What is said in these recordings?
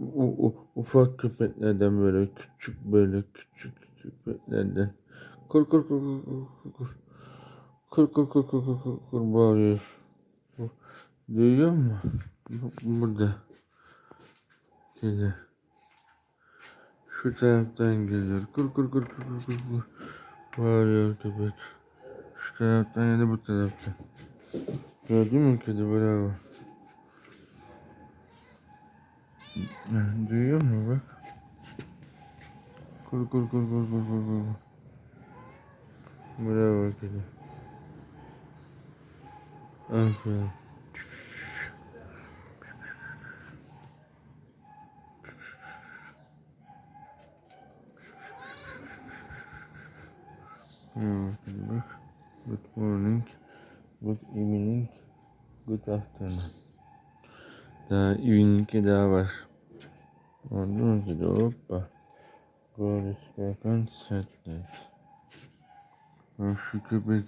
U- u- ufak köpeklerden böyle küçük böyle küçük köpeklerden kor kor kor kor kor kor kor kor kor kor kor kor bağırıyor. Duyuyor mu? Bu- Burada. Kedi. Şu taraftan geliyor. Kur kur kur kur kur kur kur. Bağırıyor köpek. Şu taraftan ya da bu taraftan. Gördün mü kedi? Bravo. Duyuyor mu bak? Kur kur kur kur kur kur kur. Bravo kedi. Aferin. Good morning. Good evening. Good afternoon da une che dava Ondan ki de hoppa. Goris Gökhan Setlet. Ben şu köpek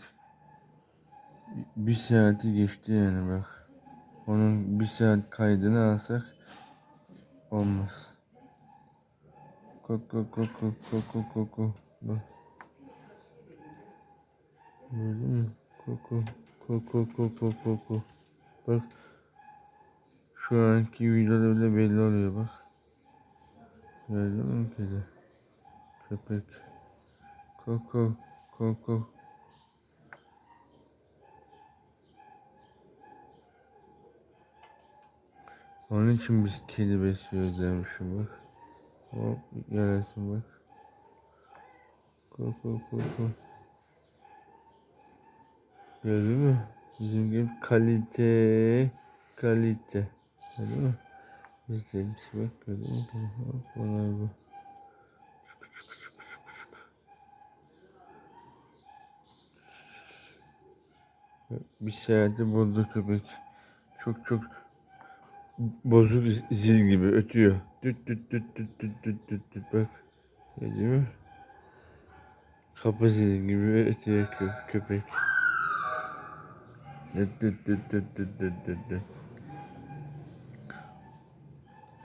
bir saati geçti yani bak. Onun bir saat kaydını alsak olmaz. Koku koku koku koku. Bak. Gördün mü? Koku koku koku koku. Bak. Şu anki videoda bile belli oluyor bak. Gördün mü kedi? Köpek. Kok kok kok kok. Onun için biz kedi besliyoruz demişim bak. Hop yarasın bak. Kok kok kok kok. Gördün mü? Bizim gibi kalite. Kalite. Mü? Biz de hepsi bak? Hop onlar bu. Bir saati buldu köpek. Çok çok bozuk zil gibi ötüyor. Düt düt düt düt düt düt düt düt bak. Ne değil mi? Kapı zili gibi ötüyor kö- köpek. Düt düt düt düt düt düt düt düt.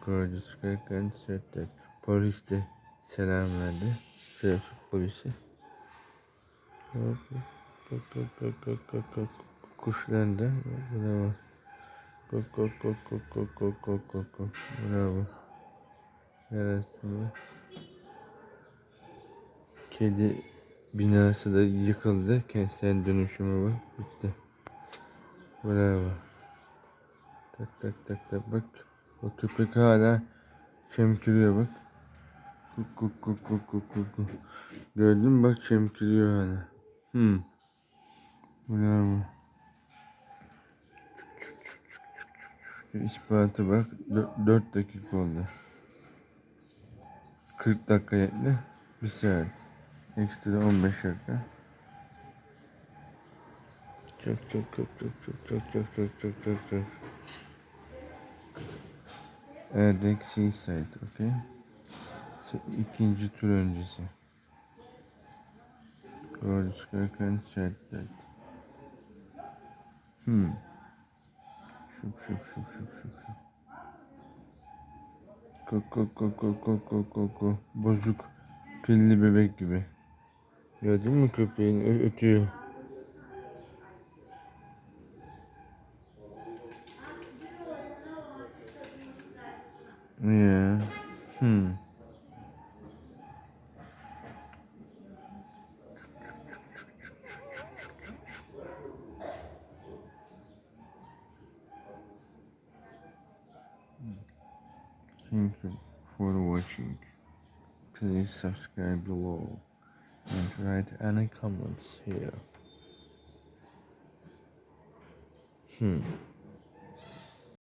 Gorgeous Kakan Sertet. Polis de selam verdi. Trafik polisi. Hop, Kok kok kok kok kok kok. Kuşlar da bravo. Kok kok kok kok kok kok kok kok kok. Bravo. Yarasın Kedi binası da yıkıldı. Kentsel dönüşümü bak bitti. Bravo. Tak tak tak tak bak. O köpek hala çemkiriyor bak. Kuk kuk kuk kuk kuk kuk kuk. Gördün mü bak çemkiriyor hala. Hmm. Bravo. İspatı bak 4 dakika oldu. 40 dakika yetti. 1 saat. Ekstra 15 dakika. Çok çok çok çok çok çok çok çok çok çok. Erdek Seaside, okey. İkinci tur öncesi. Doğru çıkarken Settler. Hmm. Şup şup şup şup şup şup. Kok kok kok kok kok kok kok. Bozuk. Pilli bebek gibi. Gördün mü köpeğin ötüyor. Yeah. Hmm. Thank you for watching. Please subscribe below and write any comments here. Hmm.